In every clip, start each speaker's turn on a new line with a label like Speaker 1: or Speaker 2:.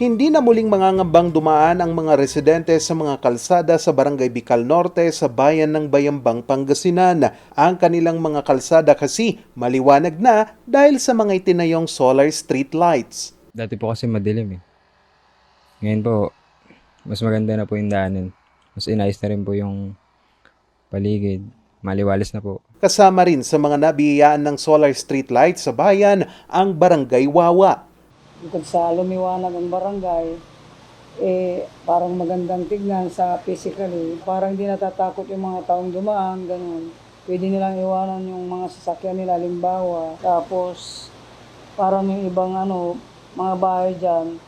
Speaker 1: Hindi na muling mangangambang dumaan ang mga residente sa mga kalsada sa Barangay Bicol Norte sa bayan ng Bayambang, Pangasinan. Ang kanilang mga kalsada kasi maliwanag na dahil sa mga itinayong solar street lights.
Speaker 2: Dati po kasi madilim eh. Ngayon po, mas maganda na po yung daanan. Mas inayos na rin po yung paligid. Maliwalis na po.
Speaker 1: Kasama rin sa mga nabiyayaan ng solar street lights sa bayan ang Barangay Wawa.
Speaker 3: Bukod sa lumiwanag ang barangay, eh, parang magandang tignan sa physically. Parang di natatakot yung mga taong dumaan, ganun. Pwede nilang iwanan yung mga sasakyan nila, limbawa. Tapos, parang yung ibang ano, mga bahay dyan,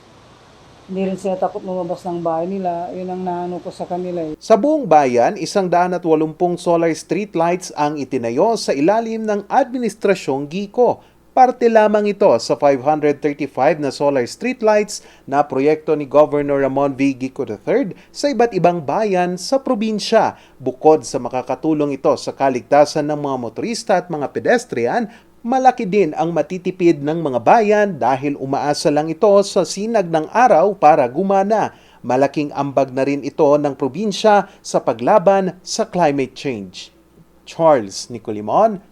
Speaker 3: hindi rin sila takot lumabas ng bahay nila. Yun ang naano ko sa kanila eh.
Speaker 1: Sa buong bayan, isang daan at walumpung solar street lights ang itinayo sa ilalim ng Administrasyong Giko. Parte lamang ito sa 535 na solar street lights na proyekto ni Governor Ramon V. Gico III sa iba't ibang bayan sa probinsya. Bukod sa makakatulong ito sa kaligtasan ng mga motorista at mga pedestrian, malaki din ang matitipid ng mga bayan dahil umaasa lang ito sa sinag ng araw para gumana. Malaking ambag na rin ito ng probinsya sa paglaban sa climate change. Charles Nicolimon